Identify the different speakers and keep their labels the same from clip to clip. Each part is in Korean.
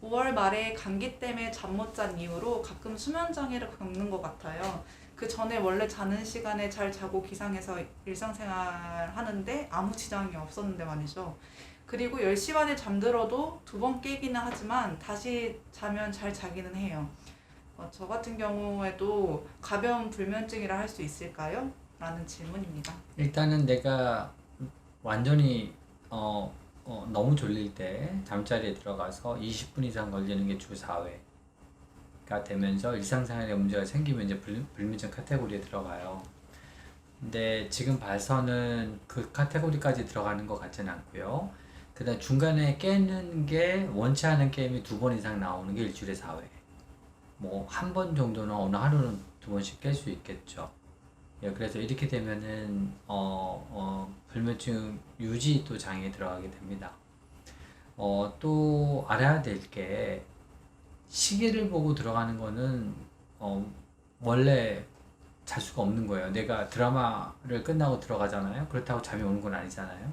Speaker 1: 말에 감기 때문에 잠 못 잔 이후로 가끔 수면 장애를 겪는 것 같아요. 그 전에 원래 자는 시간에 잘 자고 기상해서 일상생활 하는데 아무 지장이 없었는데 말이죠. 그리고 10시 반에 잠들어도 두 번 깨기는 하지만 다시 자면 잘 자기는 해요. 어, 저 같은 경우에도 가벼운 불면증이라 할 수 있을까요? 라는 질문입니다.
Speaker 2: 일단은 내가 완전히 어, 어, 너무 졸릴 때 잠자리에 들어가서 20분 이상 걸리는 게 주 4회가 되면서 일상생활에 문제가 생기면 이제 불, 불면증 카테고리에 들어가요. 근데 지금 봐서는 그 카테고리까지 들어가는 것 같지는 않고요. 그다음 중간에 깨는 게 원치 않은 게임이 두 번 이상 나오는 게 일주일에 4회. 뭐 한 번 정도는 어느 하루는 두 번씩 깰 수 있겠죠. 예, 그래서 이렇게 되면은 어, 어, 불면증 유지 또 장애에 들어가게 됩니다. 어, 또 알아야 될 게 시계를 보고 들어가는 거는 어, 원래 잘 수가 없는 거예요. 내가 드라마를 끝나고 들어가잖아요. 그렇다고 잠이 오는 건 아니잖아요.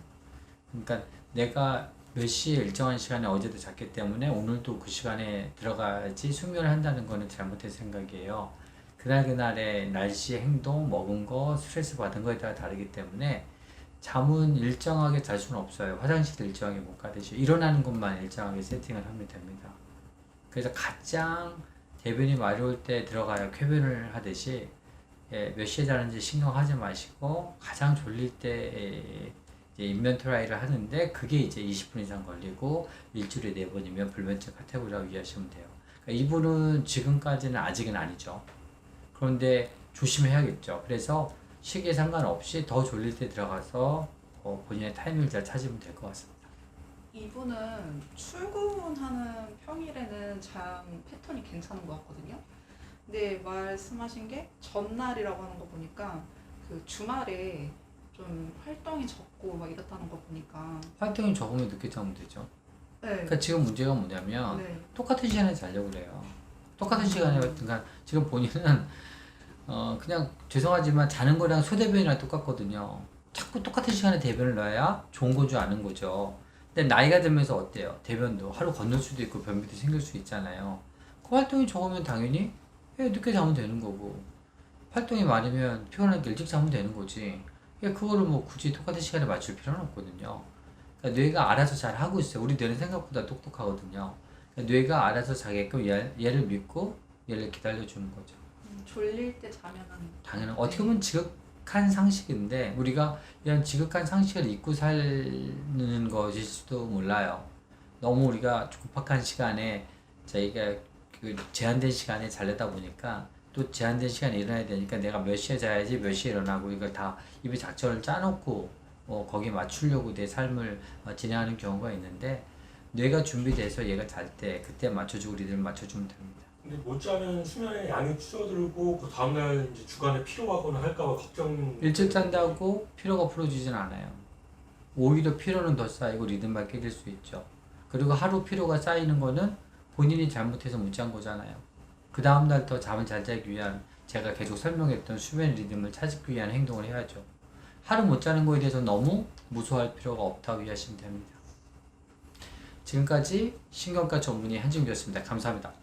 Speaker 2: 그러니까 내가 몇 시에 일정한 시간에 어제도 잤기 때문에 오늘도 그 시간에 들어가야지 숙면을 한다는 거는 잘못된 생각이에요. 그날 그날의 날씨, 행동, 먹은 거, 스트레스 받은 거에 따라 다르기 때문에 잠은 일정하게 잘 수는 없어요. 화장실 일정하게 못 가듯이 일어나는 것만 일정하게 세팅을 하면 됩니다. 그래서 가장 대변이 마려울 때 들어가야 쾌변을 하듯이 예, 몇 시에 자는지 신경하지 마시고 가장 졸릴 때 이제 인벤토라이를 하는데 그게 이제 20분 이상 걸리고 일주일에 네 번이면 불면증 카테고리라고 이해하시면 돼요. 그러니까 이분은 지금까지는 아직은 아니죠. 그런데 조심해야겠죠. 그래서 시기에 상관없이 더 졸릴 때 들어가서 어, 본인의 타이밍을 잘 찾으면 될 것 같습니다.
Speaker 1: 이분은 출근하는 평일에는 잠 패턴이 괜찮은 것 같거든요. 근데 말씀하신 게 전날이라고 하는 거 보니까 그 주말에 좀 활동이 적고 막 이렇다는 거 보니까
Speaker 2: 활동이 적으면 늦게 자면 되죠.
Speaker 1: 네.
Speaker 2: 그러니까 지금 문제가 뭐냐면
Speaker 1: 네.
Speaker 2: 똑같은 시간에 자려고 그래요. 똑같은 시간에 그러니까 지금 본인은 어 그냥 죄송하지만 자는 거랑 소대변이랑 똑같거든요. 자꾸 똑같은 시간에 대변을 넣어야 좋은 건 줄 아는 거죠. 근데 나이가 들면서 어때요? 대변도 하루 건널 수도 있고 변비도 생길 수 있잖아요. 그 활동이 적으면 당연히 예, 늦게 자면 되는 거고 활동이 많으면 피곤하니까 일찍 자면 되는 거지. 예, 그거를 뭐 굳이 똑같은 시간에 맞출 필요는 없거든요. 그러니까 뇌가 알아서 잘 하고 있어요. 우리 뇌는 생각보다 똑똑하거든요. 그러니까 뇌가 알아서 자게끔 얘, 얘를 믿고 얘를 기다려주는 거죠.
Speaker 1: 음, 졸릴 때 자면은
Speaker 2: 당연한 어떻게 보면 지극한 상식인데 우리가 이런 지극한 상식을 잊고 사는 것일 수도 몰라요. 너무 우리가 급박한 시간에 저희가 그 제한된 시간에 자려다 보니까 또 제한된 시간에 일어나야 되니까 내가 몇 시에 자야지 몇 시에 일어나고 이걸 다 입에 작전을 짜놓고 어, 거기에 맞추려고 내 삶을 어, 진행하는 경우가 있는데 뇌가 준비돼서 얘가 잘 때 그때 맞춰주고 우리들 맞춰주면 됩니다.
Speaker 3: 근데 못 자면 수면의 양이 줄어들고 그 다음날 이제 주간에 피로하거나 할까봐 걱정.
Speaker 2: 일찍 잔다고 피로가 풀어지진 않아요. 오히려 피로는 더 쌓이고 리듬만 깨질 수 있죠. 그리고 하루 피로가 쌓이는 거는 본인이 잘못해서 못 잔 거잖아요. 그 다음날 더 잠을 잘 자기 위한 제가 계속 설명했던 수면 리듬을 찾기 위한 행동을 해야죠. 하루 못 자는 거에 대해서 너무 무서워할 필요가 없다고 이해하시면 됩니다. 지금까지 신경과 전문의 한진규였습니다. 감사합니다.